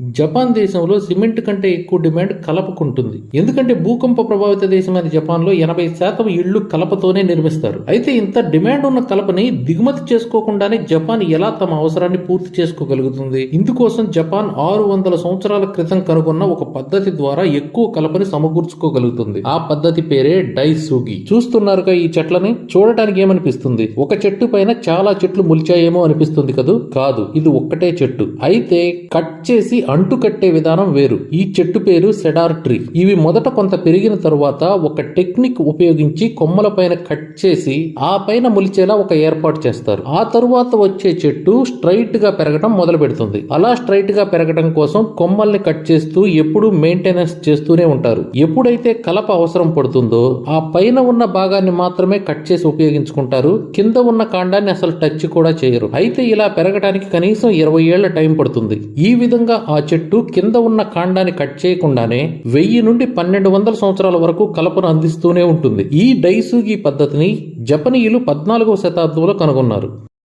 Japan దేశంలో cement కంటే ఎక్కువ డిమాండ్ కలపకుంటుంది. ఎందుకంటే భూకంప ప్రభావిత దేశమైన జపాన్లో ఎనభై శాతం ఇళ్ళు కలపతోనే నిర్మిస్తారు. అయితే ఇంత డిమాండ్ ఉన్న కలపని దిగుమతి చేసుకోకుండానే జపాన్ ఎలా తమ అవసరాన్ని పూర్తి చేసుకోగలుగుతుంది? ఇందుకోసం జపాన్ ఆరు వందల సంవత్సరాల క్రితం కనుగొన్న ఒక పద్ధతి ద్వారా ఎక్కువ కలపని సమకూర్చుకోగలుగుతుంది. ఆ పద్ధతి పేరే డైసూగి. చూస్తున్నారుగా ఈ చెట్లని? చూడటానికి ఏమనిపిస్తుంది? ఒక చెట్టు పైన చాలా చెట్లు ములిచాయేమో అనిపిస్తుంది కదూ? కాదు ఇది ఒక్కటే చెట్టు. అయితే కట్ చేసి అంటు కట్టే విధానం వేరు. ఈ చెట్టు పేరు సెడార్ ట్రీ. ఇవి మొదట కొంత పెరిగిన తరువాత ఒక టెక్నిక్ ఉపయోగించి కొమ్మల పైన కట్ చేసి ఆ పైన ములిచేలా ఒక ఏర్పాటు చేస్తారు. ఆ తరువాత వచ్చే చెట్టు స్ట్రైట్గా పెరగడం మొదలు పెడుతుంది. అలా స్ట్రైట్గా పెరగడం కోసం కొమ్మల్ని కట్ చేస్తూ ఎప్పుడు మెయింటెనెన్స్ చేస్తూనే ఉంటారు. ఎప్పుడైతే కలప అవసరం పడుతుందో ఆ పైన ఉన్న భాగాన్ని మాత్రమే కట్ చేసి ఉపయోగించుకుంటారు. కింద ఉన్న కాండాన్ని అసలు టచ్ కూడా చేయరు. అయితే ఇలా పెరగడానికి కనీసం ఇరవై ఏళ్ళ టైం పడుతుంది. ఈ విధంగా ఆ చెట్టు కింద ఉన్న కాండాన్ని కట్ చేయకుండానే వెయ్యి నుండి పన్నెండు వందల సంవత్సరాల వరకు కలపను అందిస్తూనే ఉంటుంది. ఈ డైసూగి పద్ధతిని జపనీయులు పద్నాలుగవ శతాబ్దంలో కనుగొన్నారు.